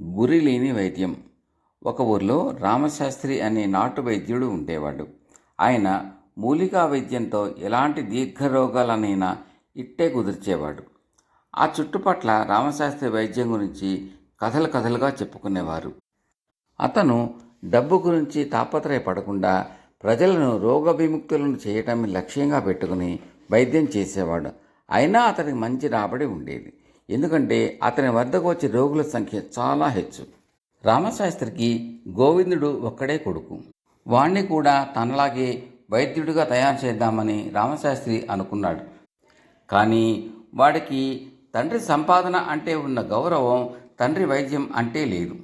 గురి లేని వైద్యం. ఒక ఊర్లో రామశాస్త్రి అనే నాటు వైద్యుడు ఉండేవాడు. ఆయన మూలికా వైద్యంతో ఎలాంటి దీర్ఘరోగాలనైనా ఇట్టే కుదిర్చేవాడు. ఆ చుట్టుపట్ల రామశాస్త్రి వైద్యం గురించి కథలు కథలుగా చెప్పుకునేవారు. అతను డబ్బు గురించి తాపత్రయపడకుండా ప్రజలను రోగ విముక్తులను చేయటం లక్ష్యంగా పెట్టుకుని వైద్యం చేసేవాడు. అయినా అతనికి మంచి రాబడి ఉండేది. ఎందుకంటే అతని వద్దకు వచ్చే రోగుల సంఖ్య చాలా హెచ్చు. రామశాస్త్రికి గోవిందుడు ఒక్కడే కొడుకు. వాణ్ణి కూడా తనలాగే వైద్యుడిగా తయారు చేద్దామని రామశాస్త్రి అనుకున్నాడు. కానీ వాడికి తండ్రి సంపాదన అంటే ఉన్న గౌరవం తండ్రి వైద్యం అంటే లేదు.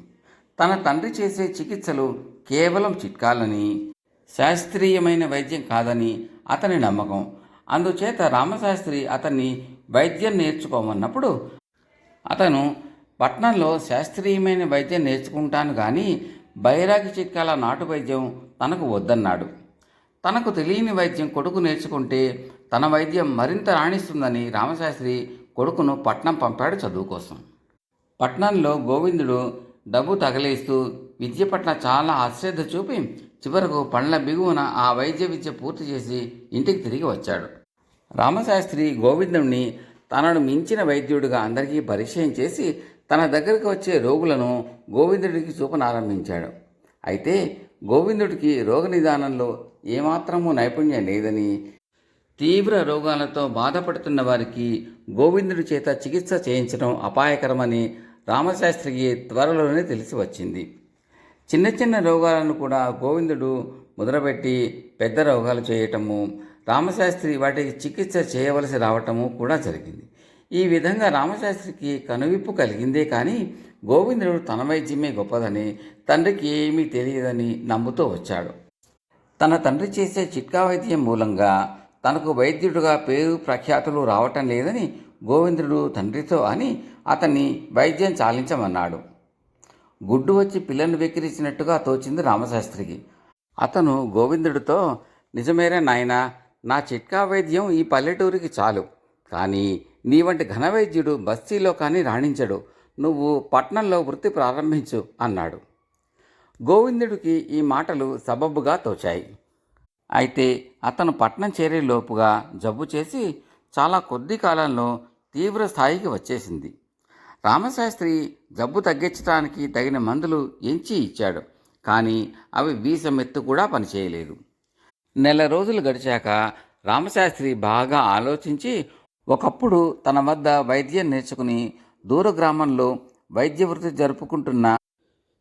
తన తండ్రి చేసే చికిత్సలు కేవలం చిట్కాలని శాస్త్రీయమైన వైద్యం కాదని అతని నమ్మకం. అందుచేత రామశాస్త్రి అతన్ని వైద్యం నేర్చుకోమన్నప్పుడు అతను పట్నంలో శాస్త్రీయమైన వైద్యం నేర్చుకుంటాను కానీ బైరాగి చిట్కాల నాటు వైద్యం తనకు వద్దన్నాడు. తనకు తెలియని వైద్యం కొడుకు నేర్చుకుంటే తన వైద్యం మరింత రాణిస్తుందని రామశాస్త్రి కొడుకును పట్నం పంపాడు చదువు కోసం. పట్నంలో గోవిందుడు డబ్బు తగలేస్తూ విద్య పట్ల చాలా అశ్రద్ధ చూపి చివరకు పండ్ల బిగువన ఆ వైద్య విద్య పూర్తి చేసి ఇంటికి తిరిగి వచ్చాడు. రామశాస్త్రి గోవిందుణ్ణి తనను మించిన వైద్యుడిగా అందరికీ పరిచయం చేసి తన దగ్గరికి వచ్చే రోగులను గోవిందుడికి చూపనారంభించాడు. అయితే గోవిందుడికి రోగ నిదానంలో ఏమాత్రమూ నైపుణ్యం లేదని తీవ్ర రోగాలతో బాధపడుతున్న వారికి గోవిందుడి చేత చికిత్స చేయించడం అపాయకరమని రామశాస్త్రికి త్వరలోనే తెలిసి వచ్చింది. చిన్న చిన్న రోగాలను కూడా గోవిందుడు మొదలుపెట్టి పెద్ద రోగాలు చేయటము రామశాస్త్రి వాటికి చికిత్స చేయవలసి రావటము కూడా జరిగింది. ఈ విధంగా రామశాస్త్రికి కనువిప్పు కలిగిందే కానీ గోవిందుడు తన వైద్యమే గొప్పదని తండ్రికి ఏమీ తెలియదని నమ్ముతూ వచ్చాడు. తన తండ్రి చేసే చిట్కా వైద్యం మూలంగా తనకు వైద్యుడిగా పేరు ప్రఖ్యాతులు రావటం లేదని గోవిందుడు తండ్రితో అని అతన్ని వైద్యం చాలించమన్నాడు. గుడ్డు వచ్చి పిల్లను వెక్కిరించినట్టుగా తోచింది రామశాస్త్రికి. అతను గోవిందుడితో నిజమేరా నాయనా నా చిట్కా వైద్యం ఈ పల్లెటూరికి చాలు. కానీ నీ వంటి ఘనవైద్యుడు బస్తీలో కానీ రాణించడు. నువ్వు పట్నంలో వృత్తి ప్రారంభించు అన్నాడు. గోవిందుడికి ఈ మాటలు సబబుగా తోచాయి. అయితే అతను పట్నం చేరేలోపుగా జబ్బు చేసి చాలా కొద్ది కాలంలో తీవ్ర స్థాయికి వచ్చేసింది. రామశాస్త్రి జబ్బు తగ్గించడానికి తగిన మందులు ఎంచి ఇచ్చాడు. కానీ అవి వీసమెత్తు కూడా పనిచేయలేదు. నెల రోజులు గడిచాక రామశాస్త్రి బాగా ఆలోచించి ఒకప్పుడు తన వద్ద వైద్యం నేర్చుకుని దూర గ్రామంలో వైద్య వృత్తి జరుపుకుంటున్న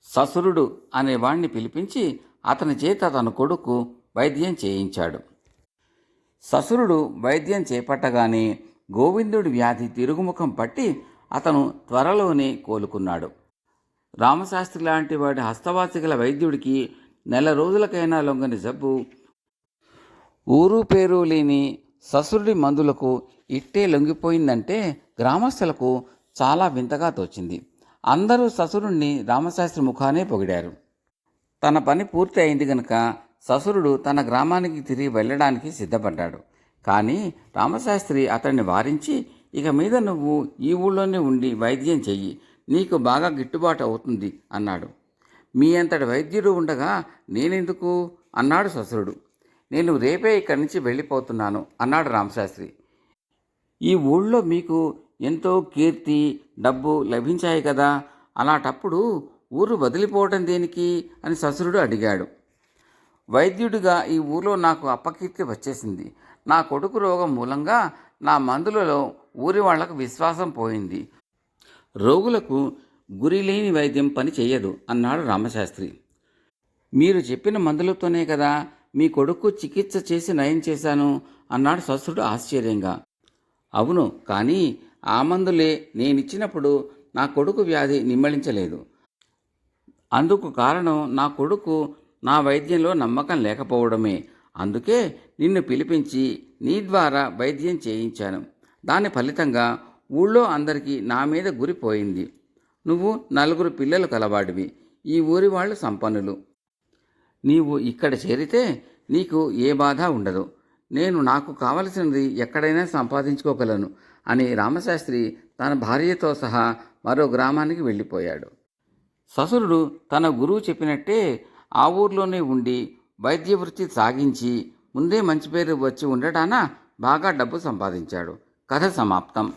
ససురుడు అనే వాణ్ణి పిలిపించి అతని చేత తన కొడుకు వైద్యం చేయించాడు. ససురుడు వైద్యం చేపట్టగానే గోవిందుడి వ్యాధి తిరుగుముఖం పట్టి అతను త్వరలోనే కోలుకున్నాడు. రామశాస్త్రి లాంటి వాడి హస్తవాసి గల వైద్యుడికి నెల రోజులకైనా లొంగని జబ్బు ఊరు పేరు లేని ససురుడి మందులకు ఇట్టే లొంగిపోయిందంటే గ్రామస్తులకు చాలా వింతగా తోచింది. అందరూ ససురుణ్ణి రామశాస్త్రి ముఖానే పొగిడారు. తన పని పూర్తి అయింది గనుక ససురుడు తన గ్రామానికి తిరిగి వెళ్ళడానికి సిద్ధపడ్డాడు. కానీ రామశాస్త్రి అతన్ని వారించి ఇక మీద నువ్వు ఈ ఊళ్ళోనే ఉండి వైద్యం చెయ్యి నీకు బాగా గిట్టుబాటు అవుతుంది అన్నాడు. మీ అంతటి వైద్యుడు ఉండగా నేనెందుకు? అన్నాడు ససురుడు. నేను రేపే ఇక్కడి నుంచి వెళ్ళిపోతున్నాను అన్నాడు రామశాస్త్రి. ఈ ఊళ్ళో మీకు ఎంతో కీర్తి డబ్బు లభించాయి కదా? అలాంటప్పుడు ఊరు వదిలిపోవటం దేనికి? అని ససురుడు అడిగాడు. వైద్యుడిగా ఈ ఊరిలో నాకు అపకీర్తి వచ్చేసింది. నా కొడుకు రోగం మూలంగా నా మందులలో ఊరి వాళ్ళకు విశ్వాసం పోయింది. రోగులకు గురి లేని వైద్యం పని చేయదు అన్నాడు రామశాస్త్రి. మీరు చెప్పిన మందులతోనే కదా మీ కొడుకు చికిత్స చేసి నయం చేశాను అన్నాడు సస్సుడు ఆశ్చర్యంగా. అవును కానీ ఆ మందులే నేనిచ్చినప్పుడు నా కొడుకు వ్యాధి నిమ్మళించలేదు. అందుకు కారణం నా కొడుకు నా వైద్యంలో నమ్మకం లేకపోవడమే. అందుకే నిన్ను పిలిపించి నీ ద్వారా వైద్యం చేయించాను. దాని ఫలితంగా ఊళ్ళో అందరికీ నా మీద గురిపోయింది నువ్వు నలుగురు పిల్లలు కలవాడివి. ఈ ఊరి వాళ్ళు సంపన్నులు. నీవు ఇక్కడ చేరితే నీకు ఏ బాధ ఉండదు. నేను నాకు కావలసినది ఎక్కడైనా సంపాదించుకోగలను అని రామశాస్త్రి తన భార్యతో సహా మరో గ్రామానికి వెళ్ళిపోయాడు. ససురుడు తన గురువు చెప్పినట్టే ఆ ఊర్లోనే ఉండి వైద్య వృత్తి సాగించి ముందే మంచి పేరు వచ్చి ఉండటాన బాగా డబ్బు సంపాదించాడు. కథ సమాప్తం.